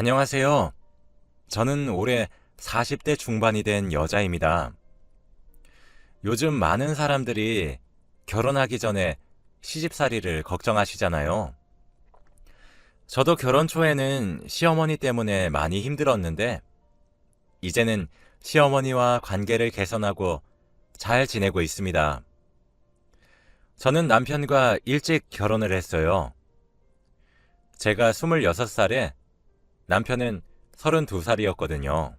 안녕하세요. 저는 올해 40대 중반이 된 여자입니다. 요즘 많은 사람들이 결혼하기 전에 시집살이를 걱정하시잖아요. 저도 결혼 초에는 시어머니 때문에 많이 힘들었는데, 이제는 시어머니와 관계를 개선하고 잘 지내고 있습니다. 저는 남편과 일찍 결혼을 했어요. 제가 26살에 남편은 32살이었거든요.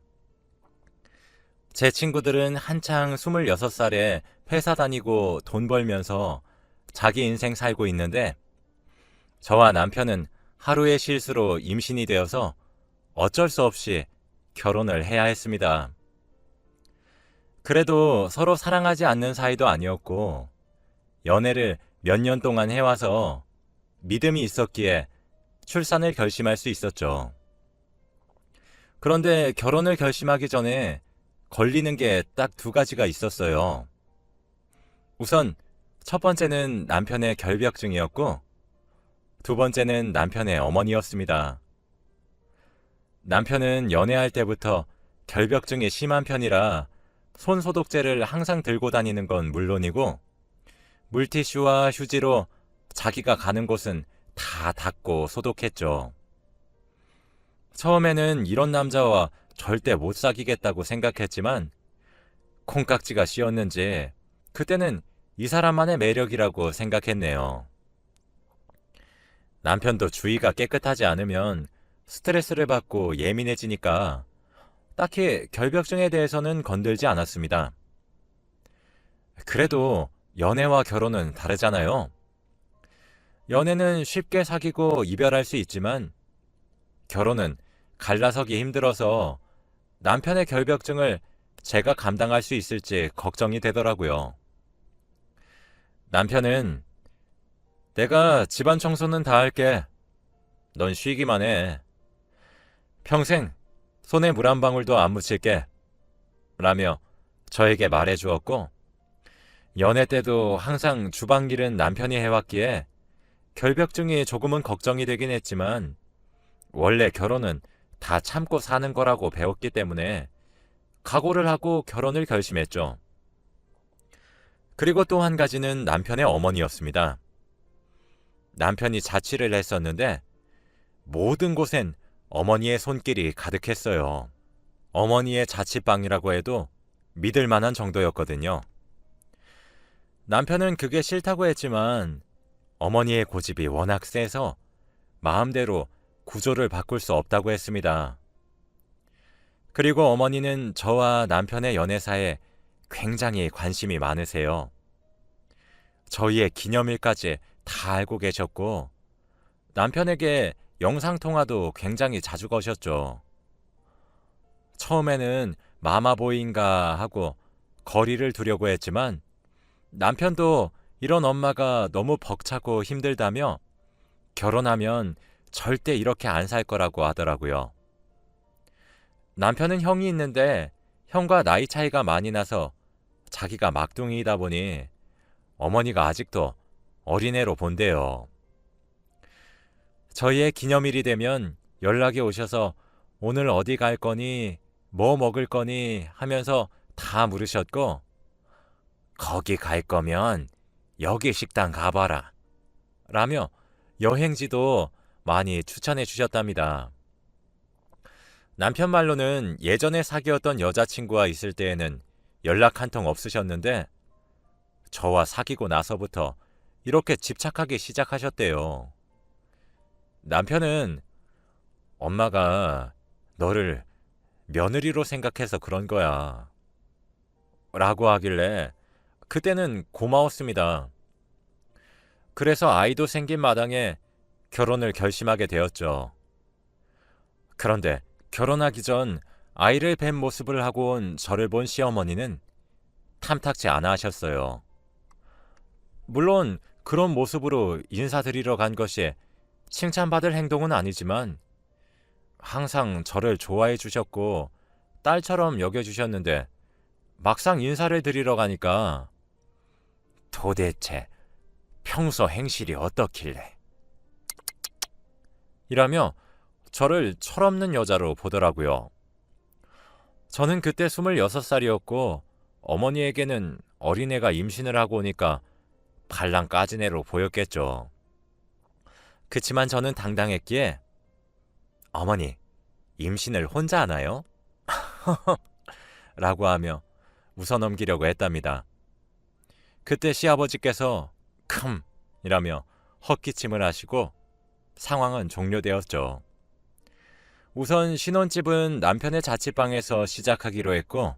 제 친구들은 한창 26살에 회사 다니고 돈 벌면서 자기 인생 살고 있는데 저와 남편은 하루의 실수로 임신이 되어서 어쩔 수 없이 결혼을 해야 했습니다. 그래도 서로 사랑하지 않는 사이도 아니었고 연애를 몇 년 동안 해와서 믿음이 있었기에 출산을 결심할 수 있었죠. 그런데 결혼을 결심하기 전에 걸리는 게 딱 두 가지가 있었어요. 우선 첫 번째는 남편의 결벽증이었고 두 번째는 남편의 어머니였습니다. 남편은 연애할 때부터 결벽증이 심한 편이라 손 소독제를 항상 들고 다니는 건 물론이고 물티슈와 휴지로 자기가 가는 곳은 다 닦고 소독했죠. 처음에는 이런 남자와 절대 못 사귀겠다고 생각했지만 콩깍지가 씌었는지 그때는 이 사람만의 매력이라고 생각했네요. 남편도 주의가 깨끗하지 않으면 스트레스를 받고 예민해지니까 딱히 결벽증에 대해서는 건들지 않았습니다. 그래도 연애와 결혼은 다르잖아요. 연애는 쉽게 사귀고 이별할 수 있지만 결혼은 갈라서기 힘들어서 남편의 결벽증을 제가 감당할 수 있을지 걱정이 되더라고요. 남편은 내가 집안 청소는 다 할게. 넌 쉬기만 해. 평생 손에 물 한 방울도 안 묻힐게. 라며 저에게 말해 주었고, 연애 때도 항상 주방 일은 남편이 해왔기에 결벽증이 조금은 걱정이 되긴 했지만, 원래 결혼은 다 참고 사는 거라고 배웠기 때문에 각오를 하고 결혼을 결심했죠. 그리고 또 한 가지는 남편의 어머니였습니다. 남편이 자취를 했었는데 모든 곳엔 어머니의 손길이 가득했어요. 어머니의 자취방이라고 해도 믿을 만한 정도였거든요. 남편은 그게 싫다고 했지만 어머니의 고집이 워낙 세서 마음대로 구조를 바꿀 수 없다고 했습니다. 그리고 어머니는 저와 남편의 연애사에 굉장히 관심이 많으세요. 저희의 기념일까지 다 알고 계셨고, 남편에게 영상통화도 굉장히 자주 거셨죠. 처음에는 마마보이인가 하고 거리를 두려고 했지만, 남편도 이런 엄마가 너무 벅차고 힘들다며 결혼하면 절대 이렇게 안 살 거라고 하더라고요. 남편은 형이 있는데 형과 나이 차이가 많이 나서 자기가 막둥이이다 보니 어머니가 아직도 어린애로 본대요. 저희의 기념일이 되면 연락이 오셔서 오늘 어디 갈 거니, 뭐 먹을 거니 하면서 다 물으셨고, 거기 갈 거면 여기 식당 가봐라. 라며 여행지도 많이 추천해 주셨답니다. 남편 말로는 예전에 사귀었던 여자친구와 있을 때에는 연락 한 통 없으셨는데 저와 사귀고 나서부터 이렇게 집착하기 시작하셨대요. 남편은 엄마가 너를 며느리로 생각해서 그런 거야. 라고 하길래 그때는 고마웠습니다. 그래서 아이도 생긴 마당에 결혼을 결심하게 되었죠. 그런데 결혼하기 전 아이를 뵌 모습을 하고 온 저를 본 시어머니는 탐탁지 않아 하셨어요. 물론 그런 모습으로 인사드리러 간 것이 칭찬받을 행동은 아니지만 항상 저를 좋아해 주셨고 딸처럼 여겨주셨는데 막상 인사를 드리러 가니까 도대체 평소 행실이 어떻길래 이라며 저를 철없는 여자로 보더라고요. 저는 그때 26살이었고 어머니에게는 어린애가 임신을 하고 오니까 발랑 까진 애로 보였겠죠. 그치만 저는 당당했기에 어머니, 임신을 혼자 하나요? 라고 하며 웃어넘기려고 했답니다. 그때 시아버지께서 큼! 이라며 헛기침을 하시고 상황은 종료되었죠. 우선 신혼집은 남편의 자취방에서 시작하기로 했고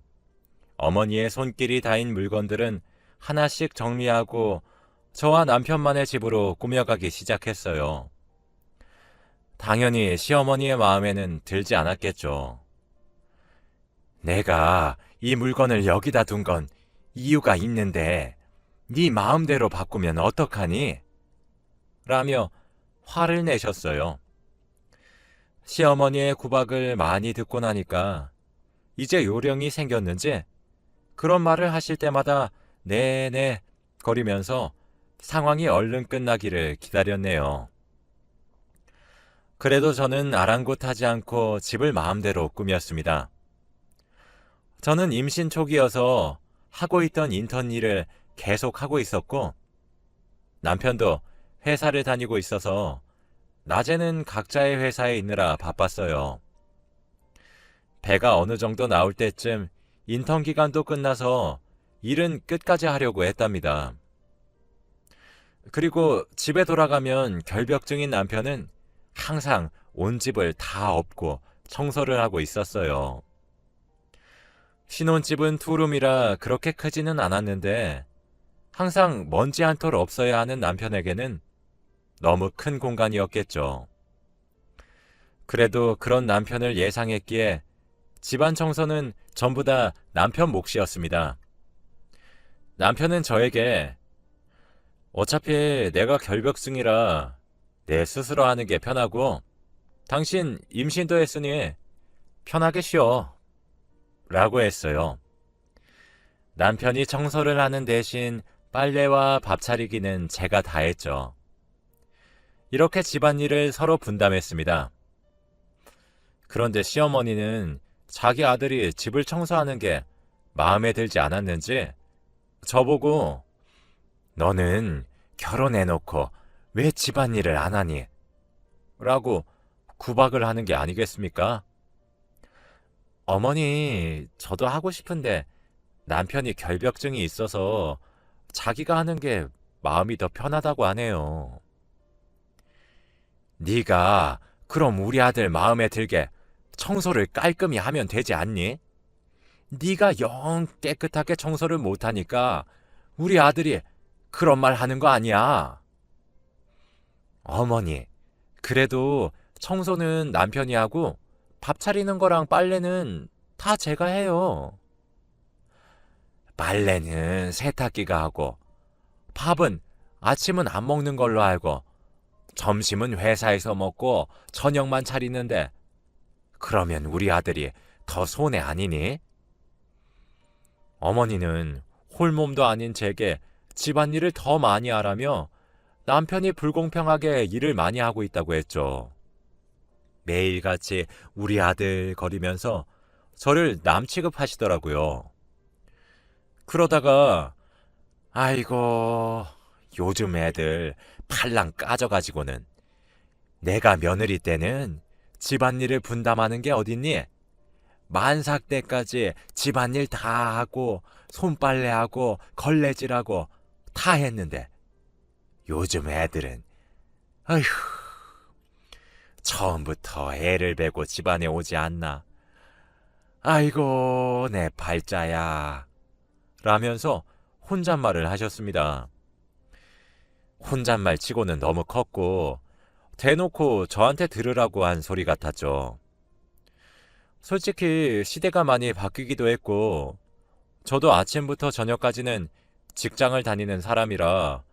어머니의 손길이 닿인 물건들은 하나씩 정리하고 저와 남편만의 집으로 꾸며가기 시작했어요. 당연히 시어머니의 마음에는 들지 않았겠죠. 내가 이 물건을 여기다 둔 건 이유가 있는데 네 마음대로 바꾸면 어떡하니? 라며 화를 내셨어요. 시어머니의 구박을 많이 듣고 나니까 이제 요령이 생겼는지 그런 말을 하실 때마다 네네 거리면서 상황이 얼른 끝나기를 기다렸네요. 그래도 저는 아랑곳하지 않고 집을 마음대로 꾸몄습니다. 저는 임신 초기여서 하고 있던 인턴 일을 계속 하고 있었고 남편도 회사를 다니고 있어서 낮에는 각자의 회사에 있느라 바빴어요. 배가 어느 정도 나올 때쯤 인턴 기간도 끝나서 일은 끝까지 하려고 했답니다. 그리고 집에 돌아가면 결벽증인 남편은 항상 온 집을 다 엎고 청소를 하고 있었어요. 신혼집은 투룸이라 그렇게 크지는 않았는데 항상 먼지 한 톨 없어야 하는 남편에게는 너무 큰 공간이었겠죠. 그래도 그런 남편을 예상했기에 집안 청소는 전부 다 남편 몫이었습니다. 남편은 저에게 어차피 내가 결벽증이라 내 스스로 하는 게 편하고 당신 임신도 했으니 편하게 쉬어. 라고 했어요. 남편이 청소를 하는 대신 빨래와 밥 차리기는 제가 다 했죠. 이렇게 집안일을 서로 분담했습니다. 그런데 시어머니는 자기 아들이 집을 청소하는 게 마음에 들지 않았는지 저보고 너는 결혼해놓고 왜 집안일을 안 하니? 라고 구박을 하는 게 아니겠습니까? 어머니, 저도 하고 싶은데 남편이 결벽증이 있어서 자기가 하는 게 마음이 더 편하다고 하네요. 네가 그럼 우리 아들 마음에 들게 청소를 깔끔히 하면 되지 않니? 네가 영 깨끗하게 청소를 못하니까 우리 아들이 그런 말 하는 거 아니야. 어머니, 그래도 청소는 남편이 하고 밥 차리는 거랑 빨래는 다 제가 해요. 빨래는 세탁기가 하고 밥은 아침은 안 먹는 걸로 알고 점심은 회사에서 먹고 저녁만 차리는데 그러면 우리 아들이 더 손해 아니니? 어머니는 홀몸도 아닌 제게 집안일을 더 많이 하라며 남편이 불공평하게 일을 많이 하고 있다고 했죠. 매일같이 우리 아들 거리면서 저를 남 취급하시더라고요. 그러다가 아이고 요즘 애들 팔랑 까져가지고는 내가 며느리 때는 집안일을 분담하는 게 어딨니? 만삭 때까지 집안일 다 하고 손빨래하고 걸레질하고 다 했는데 요즘 애들은 아휴 처음부터 애를 베고 집안에 오지 않나. 아이고 내 팔자야 라면서 혼잣말을 하셨습니다. 혼잣말 치고는 너무 컸고 대놓고 저한테 들으라고 한 소리 같았죠. 솔직히 시대가 많이 바뀌기도 했고 저도 아침부터 저녁까지는 직장을 다니는 사람이라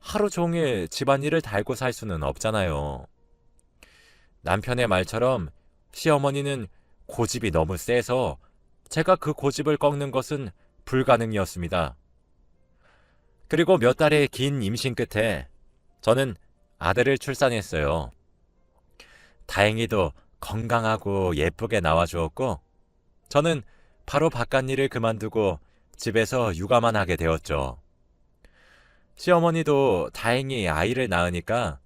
하루 종일 집안일을 달고 살 수는 없잖아요. 남편의 말처럼 시어머니는 고집이 너무 세서 제가 그 고집을 꺾는 것은 불가능이었습니다. 그리고 몇 달의 긴 임신 끝에 저는 아들을 출산했어요. 다행히도 건강하고 예쁘게 나와주었고, 저는 바로 바깥 일을 그만두고 집에서 육아만 하게 되었죠. 시어머니도 다행히 아이를 낳으니까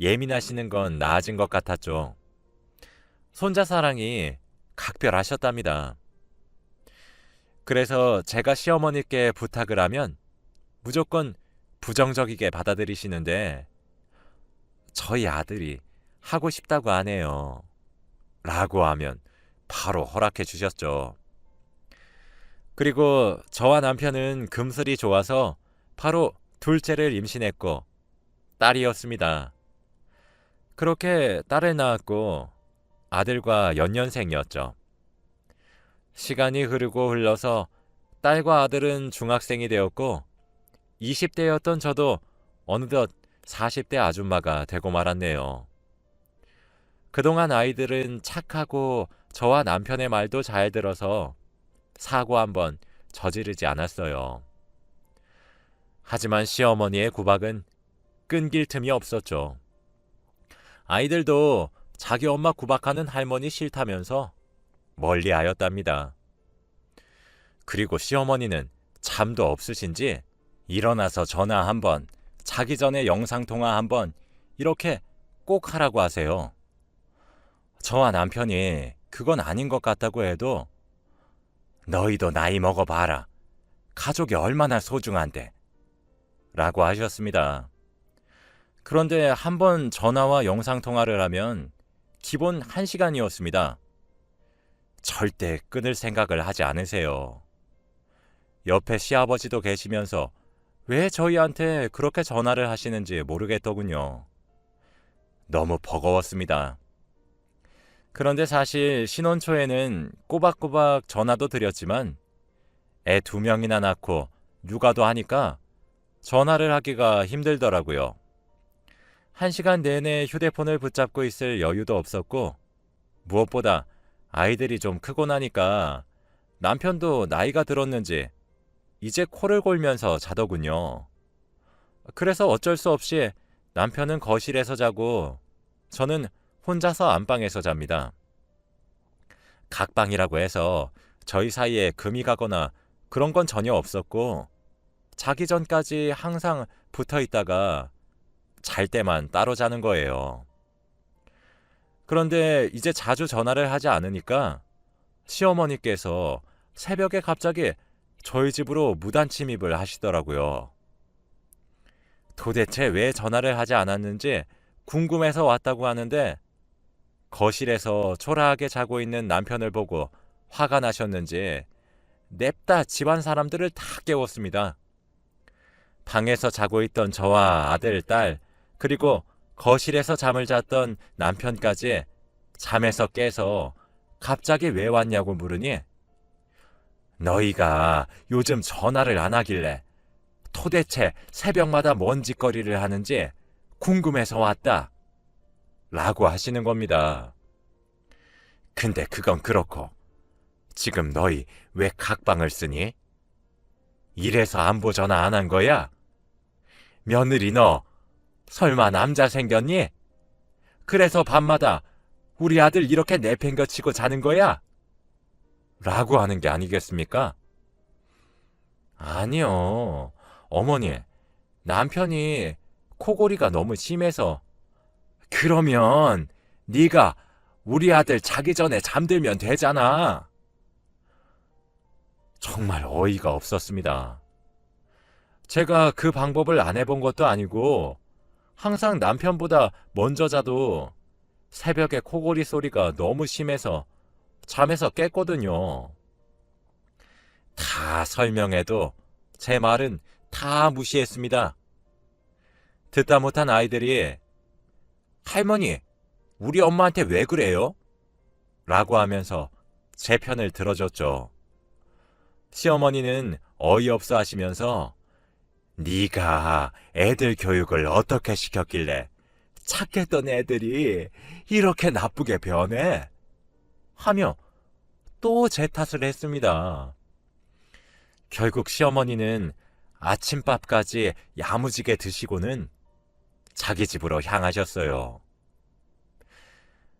예민하시는 건 나아진 것 같았죠. 손자 사랑이 각별하셨답니다. 그래서 제가 시어머니께 부탁을 하면 무조건 부정적이게 받아들이시는데 저희 아들이 하고 싶다고 하네요. 라고 하면 바로 허락해 주셨죠. 그리고 저와 남편은 금슬이 좋아서 바로 둘째를 임신했고 딸이었습니다. 그렇게 딸을 낳았고 아들과 연년생이었죠. 시간이 흐르고 흘러서 딸과 아들은 중학생이 되었고 20대였던 저도 어느덧 40대 아줌마가 되고 말았네요. 그동안 아이들은 착하고 저와 남편의 말도 잘 들어서 사고 한번 저지르지 않았어요. 하지만 시어머니의 구박은 끊길 틈이 없었죠. 아이들도 자기 엄마 구박하는 할머니 싫다면서 멀리 하였답니다. 그리고 시어머니는 잠도 없으신지 일어나서 전화 한 번, 자기 전에 영상통화 한 번, 이렇게 꼭 하라고 하세요. 저와 남편이 그건 아닌 것 같다고 해도 너희도 나이 먹어봐라. 가족이 얼마나 소중한데. 라고 하셨습니다. 그런데 한 번 전화와 영상통화를 하면 기본 1시간이었습니다. 절대 끊을 생각을 하지 않으세요. 옆에 시아버지도 계시면서 왜 저희한테 그렇게 전화를 하시는지 모르겠더군요. 너무 버거웠습니다. 그런데 사실 신혼 초에는 꼬박꼬박 전화도 드렸지만 애 두 명이나 낳고 육아도 하니까 전화를 하기가 힘들더라고요. 한 시간 내내 휴대폰을 붙잡고 있을 여유도 없었고 무엇보다 아이들이 좀 크고 나니까 남편도 나이가 들었는지 이제 코를 골면서 자더군요. 그래서 어쩔 수 없이 남편은 거실에서 자고 저는 혼자서 안방에서 잡니다. 각방이라고 해서 저희 사이에 금이 가거나 그런 건 전혀 없었고 자기 전까지 항상 붙어 있다가 잘 때만 따로 자는 거예요. 그런데 이제 자주 전화를 하지 않으니까 시어머니께서 새벽에 갑자기 저희 집으로 무단 침입을 하시더라고요. 도대체 왜 전화를 하지 않았는지 궁금해서 왔다고 하는데 거실에서 초라하게 자고 있는 남편을 보고 화가 나셨는지 냅다 집안 사람들을 다 깨웠습니다. 방에서 자고 있던 저와 아들, 딸, 그리고 거실에서 잠을 잤던 남편까지 잠에서 깨서 갑자기 왜 왔냐고 물으니 너희가 요즘 전화를 안 하길래 도대체 새벽마다 뭔 짓거리를 하는지 궁금해서 왔다. 라고 하시는 겁니다. 근데 그건 그렇고 지금 너희 왜 각방을 쓰니? 이래서 안보 전화 안 한 거야? 며느리 너 설마 남자 생겼니? 그래서 밤마다 우리 아들 이렇게 내팽겨치고 자는 거야? 라고 하는 게 아니겠습니까? 아니요. 어머니, 남편이 코골이가 너무 심해서 그러면 네가 우리 아들 자기 전에 잠들면 되잖아. 정말 어이가 없었습니다. 제가 그 방법을 안 해본 것도 아니고 항상 남편보다 먼저 자도 새벽에 코골이 소리가 너무 심해서 잠에서 깼거든요. 다 설명해도 제 말은 다 무시했습니다. 듣다 못한 아이들이 할머니, 우리 엄마한테 왜 그래요? 라고 하면서 제 편을 들어줬죠. 시어머니는 어이없어 하시면서 네가 애들 교육을 어떻게 시켰길래 착했던 애들이 이렇게 나쁘게 변해? 하며 또 제 탓을 했습니다. 결국 시어머니는 아침밥까지 야무지게 드시고는 자기 집으로 향하셨어요.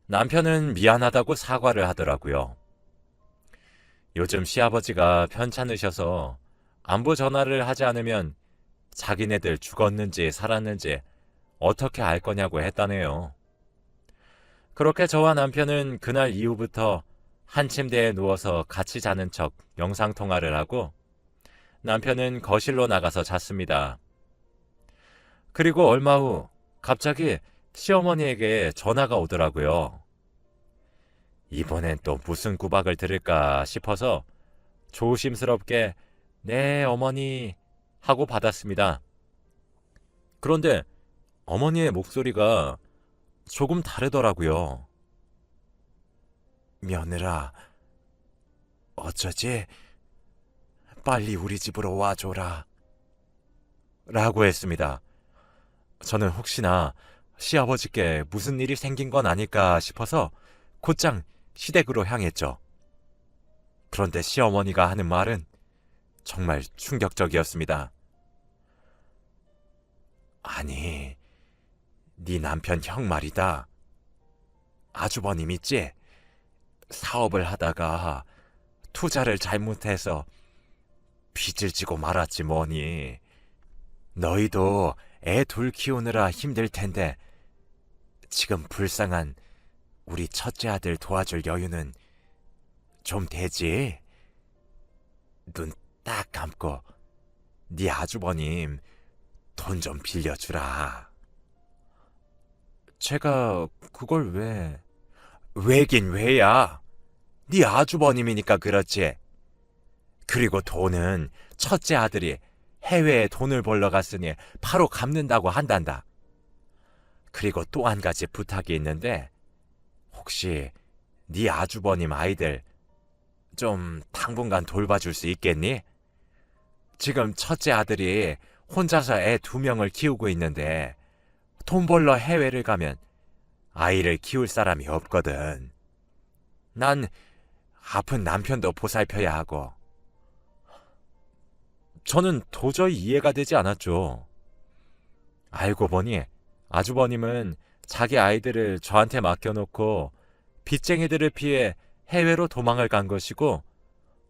남편은 미안하다고 사과를 하더라고요. 요즘 시아버지가 편찮으셔서 안부 전화를 하지 않으면 자기네들 죽었는지 살았는지 어떻게 알 거냐고 했다네요. 그렇게 저와 남편은 그날 이후부터 한 침대에 누워서 같이 자는 척 영상통화를 하고 남편은 거실로 나가서 잤습니다. 그리고 얼마 후 갑자기 시어머니에게 전화가 오더라고요. 이번엔 또 무슨 구박을 들을까 싶어서 조심스럽게 네, 어머니 하고 받았습니다. 그런데 어머니의 목소리가 조금 다르더라고요. 며느라, 어쩌지? 빨리 우리 집으로 와줘라. 라고 했습니다. 저는 혹시나 시아버지께 무슨 일이 생긴 건 아닐까 싶어서 곧장 시댁으로 향했죠. 그런데 시어머니가 하는 말은 정말 충격적이었습니다. 아니, 네 남편 형 말이다. 아주버님 있지? 사업을 하다가 투자를 잘못해서 빚을 지고 말았지 뭐니. 너희도 애 둘 키우느라 힘들 텐데 지금 불쌍한 우리 첫째 아들 도와줄 여유는 좀 되지? 눈 딱 감고 네 아주버님 돈 좀 빌려주라. 제가 그걸 왜... 왜긴 왜야? 네 아주버님이니까 그렇지. 그리고 돈은 첫째 아들이 해외에 돈을 벌러 갔으니 바로 갚는다고 한단다. 그리고 또 한 가지 부탁이 있는데 혹시 네 아주버님 아이들 좀 당분간 돌봐줄 수 있겠니? 지금 첫째 아들이 혼자서 애 두 명을 키우고 있는데 돈 벌러 해외를 가면 아이를 키울 사람이 없거든. 난 아픈 남편도 보살펴야 하고. 저는 도저히 이해가 되지 않았죠. 알고 보니 아주버님은 자기 아이들을 저한테 맡겨놓고 빚쟁이들을 피해 해외로 도망을 간 것이고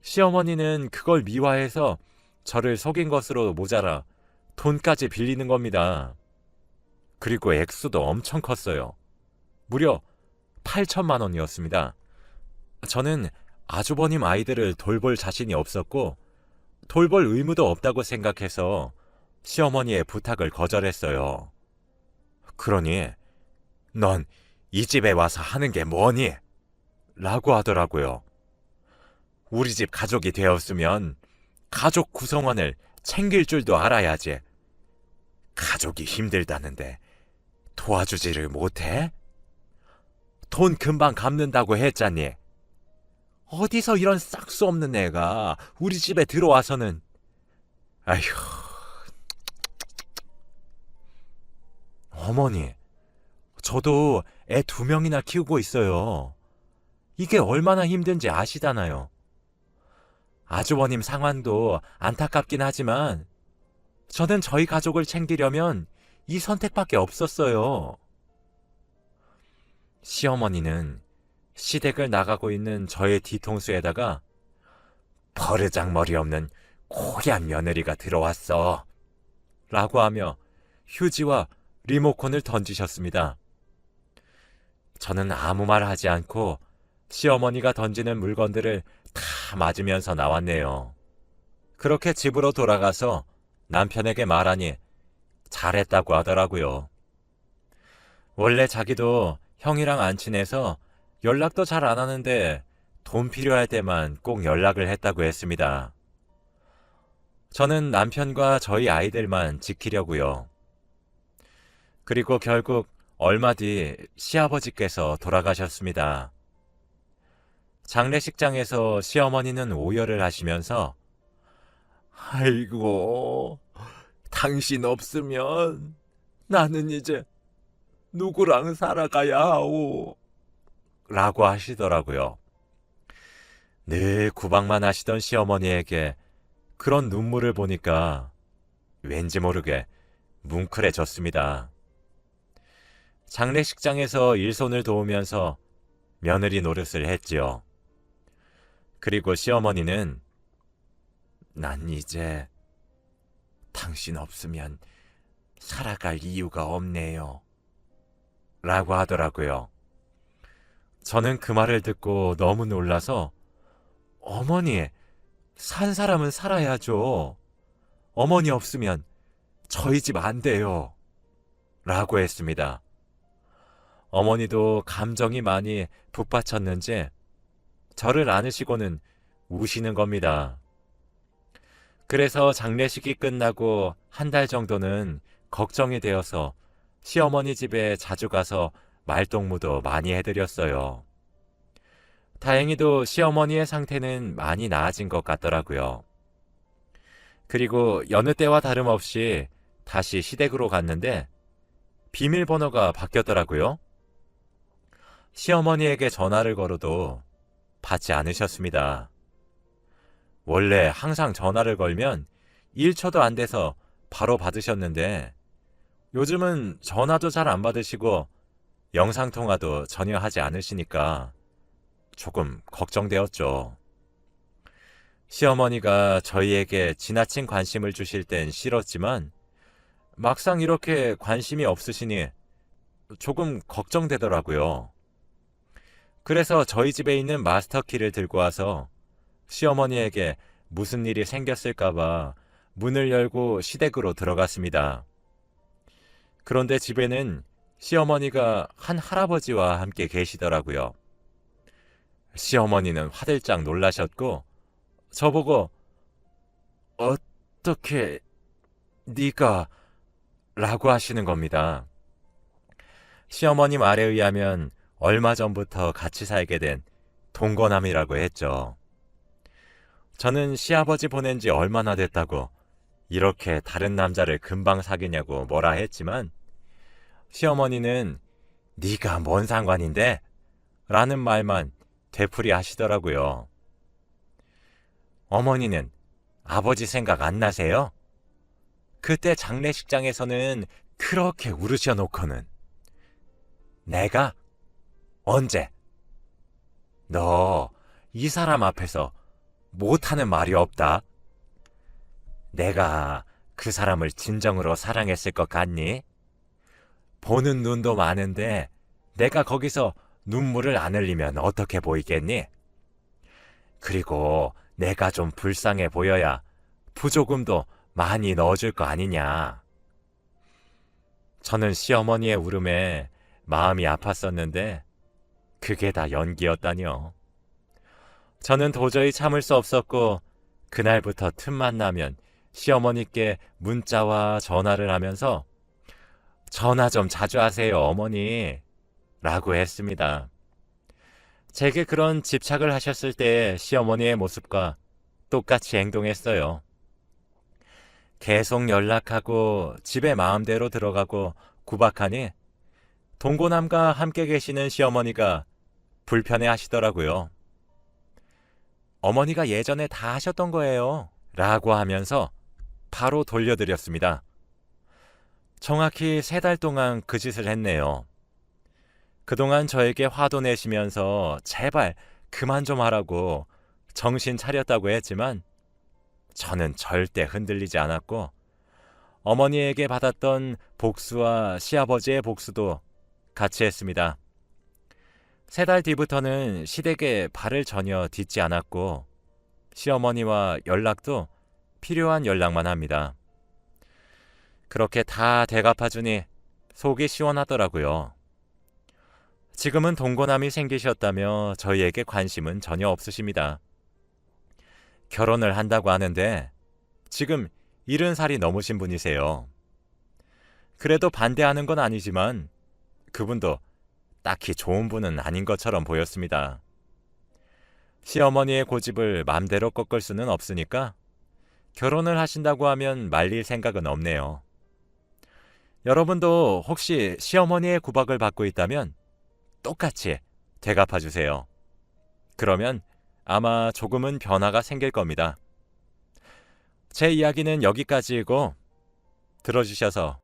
시어머니는 그걸 미화해서 저를 속인 것으로 모자라 돈까지 빌리는 겁니다. 그리고 액수도 엄청 컸어요. 무려 8천만 원이었습니다. 저는 아주버님 아이들을 돌볼 자신이 없었고 돌볼 의무도 없다고 생각해서 시어머니의 부탁을 거절했어요. 그러니 넌 이 집에 와서 하는 게 뭐니? 라고 하더라고요. 우리 집 가족이 되었으면 가족 구성원을 챙길 줄도 알아야지. 가족이 힘들다는데 도와주지를 못해? 돈 금방 갚는다고 했잖니. 어디서 이런 싹수 없는 애가 우리 집에 들어와서는 아휴 어머니 저도 애 두 명이나 키우고 있어요. 이게 얼마나 힘든지 아시잖아요. 아주버님 상황도 안타깝긴 하지만 저는 저희 가족을 챙기려면 이 선택밖에 없었어요. 시어머니는 시댁을 나가고 있는 저의 뒤통수에다가 버르장머리 없는 고얀 며느리가 들어왔어. 라고 하며 휴지와 리모컨을 던지셨습니다. 저는 아무 말 하지 않고 시어머니가 던지는 물건들을 다 맞으면서 나왔네요. 그렇게 집으로 돌아가서 남편에게 말하니 잘했다고 하더라고요. 원래 자기도 형이랑 안 친해서 연락도 잘 안 하는데 돈 필요할 때만 꼭 연락을 했다고 했습니다. 저는 남편과 저희 아이들만 지키려고요. 그리고 결국 얼마 뒤 시아버지께서 돌아가셨습니다. 장례식장에서 시어머니는 오열을 하시면서 아이고, 당신 없으면 나는 이제 누구랑 살아가야 하오. 라고 하시더라고요. 늘 구박만 하시던 시어머니에게 그런 눈물을 보니까 왠지 모르게 뭉클해졌습니다. 장례식장에서 일손을 도우면서 며느리 노릇을 했지요. 그리고 시어머니는 난 이제 당신 없으면 살아갈 이유가 없네요. 라고 하더라고요. 저는 그 말을 듣고 너무 놀라서 어머니, 산 사람은 살아야죠. 어머니 없으면 저희 집 안 돼요. 라고 했습니다. 어머니도 감정이 많이 북받쳤는지 저를 안으시고는 우시는 겁니다. 그래서 장례식이 끝나고 한 달 정도는 걱정이 되어서 시어머니 집에 자주 가서 말동무도 많이 해드렸어요. 다행히도 시어머니의 상태는 많이 나아진 것 같더라고요. 그리고 여느 때와 다름없이 다시 시댁으로 갔는데 비밀번호가 바뀌었더라고요. 시어머니에게 전화를 걸어도 받지 않으셨습니다. 원래 항상 전화를 걸면 1초도 안 돼서 바로 받으셨는데 요즘은 전화도 잘 안 받으시고 영상통화도 전혀 하지 않으시니까 조금 걱정되었죠. 시어머니가 저희에게 지나친 관심을 주실 땐 싫었지만 막상 이렇게 관심이 없으시니 조금 걱정되더라고요. 그래서 저희 집에 있는 마스터키를 들고 와서 시어머니에게 무슨 일이 생겼을까봐 문을 열고 시댁으로 들어갔습니다. 그런데 집에는 시어머니가 한 할아버지와 함께 계시더라고요. 시어머니는 화들짝 놀라셨고 저보고 어떻게 네가 라고 하시는 겁니다. 시어머니 말에 의하면 얼마 전부터 같이 살게 된 동거남이라고 했죠. 저는 시아버지 보낸 지 얼마나 됐다고 이렇게 다른 남자를 금방 사귀냐고 뭐라 했지만 시어머니는 네가 뭔 상관인데? 라는 말만 되풀이 하시더라고요. 어머니는 아버지 생각 안 나세요? 그때 장례식장에서는 그렇게 울으셔 놓고는 내가 언제 너 이 사람 앞에서 못하는 말이 없다. 내가 그 사람을 진정으로 사랑했을 것 같니? 보는 눈도 많은데 내가 거기서 눈물을 안 흘리면 어떻게 보이겠니? 그리고 내가 좀 불쌍해 보여야 부조금도 많이 넣어줄 거 아니냐. 저는 시어머니의 울음에 마음이 아팠었는데 그게 다 연기였다뇨. 저는 도저히 참을 수 없었고 그날부터 틈만 나면 시어머니께 문자와 전화를 하면서 전화 좀 자주 하세요, 어머니. 라고 했습니다. 제게 그런 집착을 하셨을 때 시어머니의 모습과 똑같이 행동했어요. 계속 연락하고 집에 마음대로 들어가고 구박하니 동고남과 함께 계시는 시어머니가 불편해 하시더라고요. 어머니가 예전에 다 하셨던 거예요. 라고 하면서 바로 돌려드렸습니다. 정확히 세 달 동안 그 짓을 했네요. 그동안 저에게 화도 내시면서 제발 그만 좀 하라고 정신 차렸다고 했지만 저는 절대 흔들리지 않았고 어머니에게 받았던 복수와 시아버지의 복수도 같이 했습니다. 세 달 뒤부터는 시댁에 발을 전혀 딛지 않았고 시어머니와 연락도 필요한 연락만 합니다. 그렇게 다 대갚아주니 속이 시원하더라고요. 지금은 동거남이 생기셨다며 저희에게 관심은 전혀 없으십니다. 결혼을 한다고 하는데 지금 70살이 넘으신 분이세요. 그래도 반대하는 건 아니지만 그분도 딱히 좋은 분은 아닌 것처럼 보였습니다. 시어머니의 고집을 맘대로 꺾을 수는 없으니까 결혼을 하신다고 하면 말릴 생각은 없네요. 여러분도 혹시 시어머니의 구박을 받고 있다면 똑같이 되갚아 주세요. 그러면 아마 조금은 변화가 생길 겁니다. 제 이야기는 여기까지이고 들어주셔서